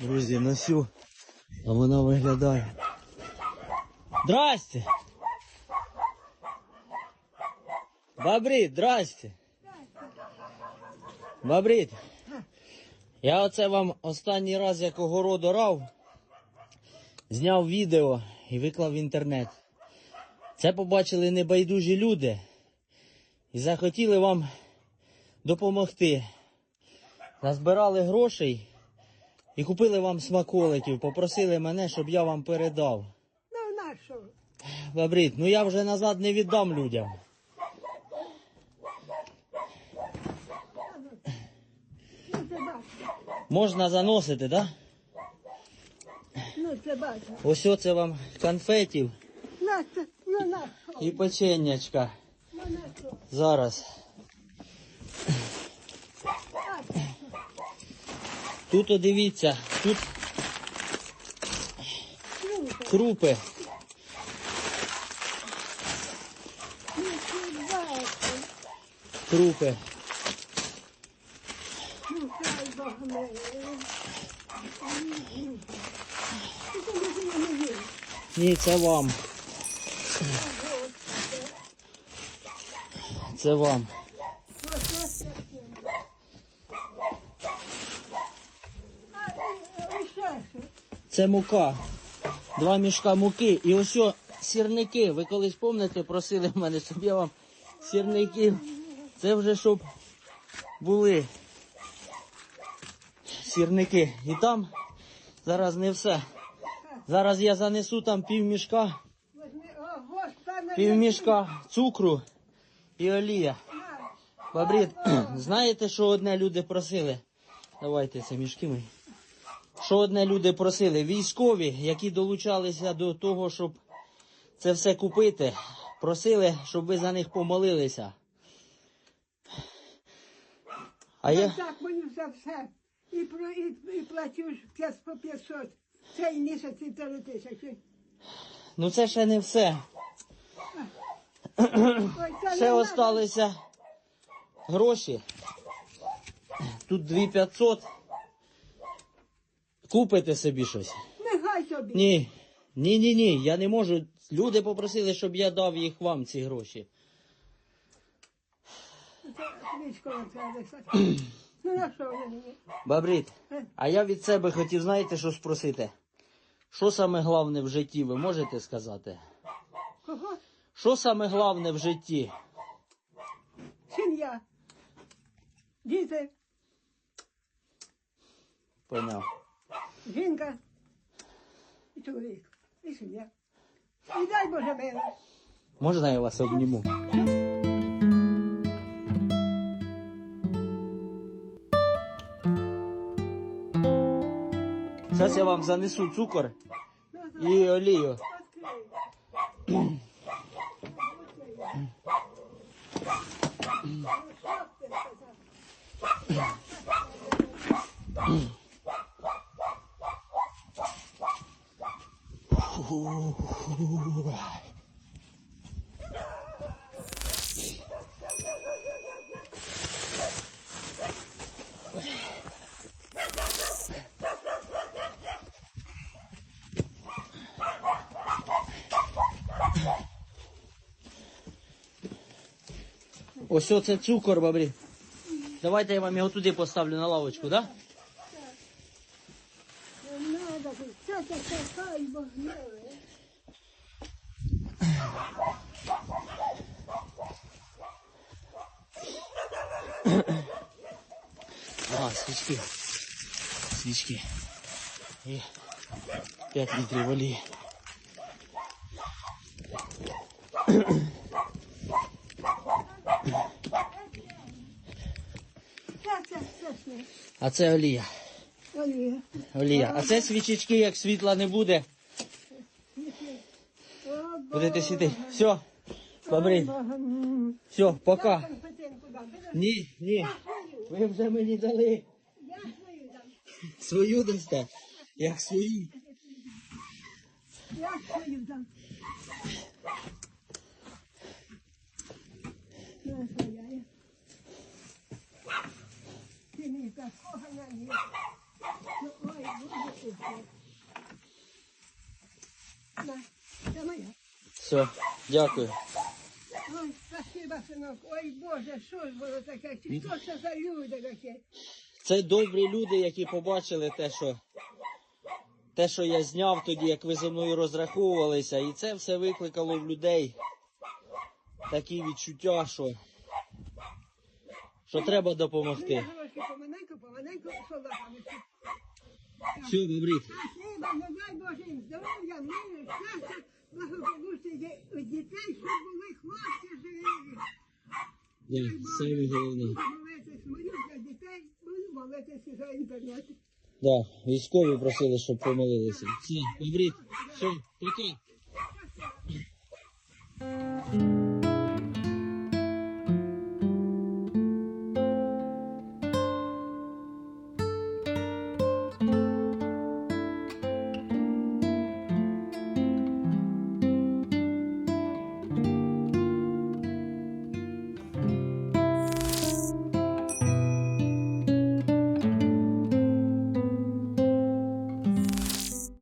Друзі, носю, а вона виглядає. Здрасте! Бобрит, здрасте! Бобрит, я оце вам останній раз, як огород орав, зняв відео і виклав в інтернет. Це побачили небайдужі люди і захотіли вам допомогти. Назбирали грошей і купили вам смаколиків, попросили мене, щоб я вам передав. Ну, на що? Бабрит, ну я вже назад не віддам людям. Ну, це бачу. Можна заносити, так? Да? Ну, це бачу. Ось оце вам конфетів На, це, ну, на що? і печенячка. Ну, на що? Зараз. А, це Тут о, дивіться, тут крупи. Крупи. Ні, це вам. Це вам. Ось, ось таке. А, і- і ще що? Це мука. Два мішка муки. І ось сірники. Ви колись пам'ятаєте, просили мене, щоб я вам сірників. Це вже щоб були сірники. І там зараз не все. Зараз я занесу там пів мішка, пів мішка цукру і олія. Бабрід, знаєте, що одне люди просили? Давайте це мішки мої. Що одне люди просили? Військові, які долучалися до того, щоб це все купити, просили, щоб ви за них помолилися. А Я я. так мені за все. І, про, і, і платю ж 5 по 500. Цей місяць і 3 тисячі. Ну це ще не все. Ой, це Ще не осталися гроші. Тут 2500. Купите собі щось. Нехай тобі. Ні. Ні, ні, ні. Я не можу. Люди попросили, щоб я дав їх вам ці гроші. Стати. Ну Е, а я від себе хотів, знаєте, що спросити? Що саме головне в житті, ви можете сказати? Кого? Що саме головне в житті? Сім'я. Діти, Поняв. Жінка і чоловік. І сім'я. І дай Боже мило. Можна я вас обніму? Зараз я вам занесу цукор і олію. Ось оце цукор, бабрі. Давайте я вам його туди поставлю на лавочку, так? Да? А, свічки. Свічки. І 5 літрів олії. А це олія. Олія. А це свічечки, як світла не буде. Будете сіти. Все. Боже. Все, пока. Ні, ні. Ви вже мені дали. я свою дасте. Як свою. Я свою дам. Ти мені такого не Все, дякую. Ой, спасибо, синок. Ой, Боже, що ж було таке? Що це за люди такі? Це добрі люди, які побачили те, що те, що я зняв тоді, як ви зі мною розраховувалися, і це все викликало в людей такі відчуття, що, що треба Ну, допомогти. помаленьку, помаленьку солдатами. Все, не дай Боже їм здоров'я, миру, щастя, благополуччя дітей, щоб були хлопці живі. Да, саме головне. Молитись, молюсь за дітей, буду молитися за інтернет. Да, військові просили, щоб помолилися. Все, добрі. Все, пока.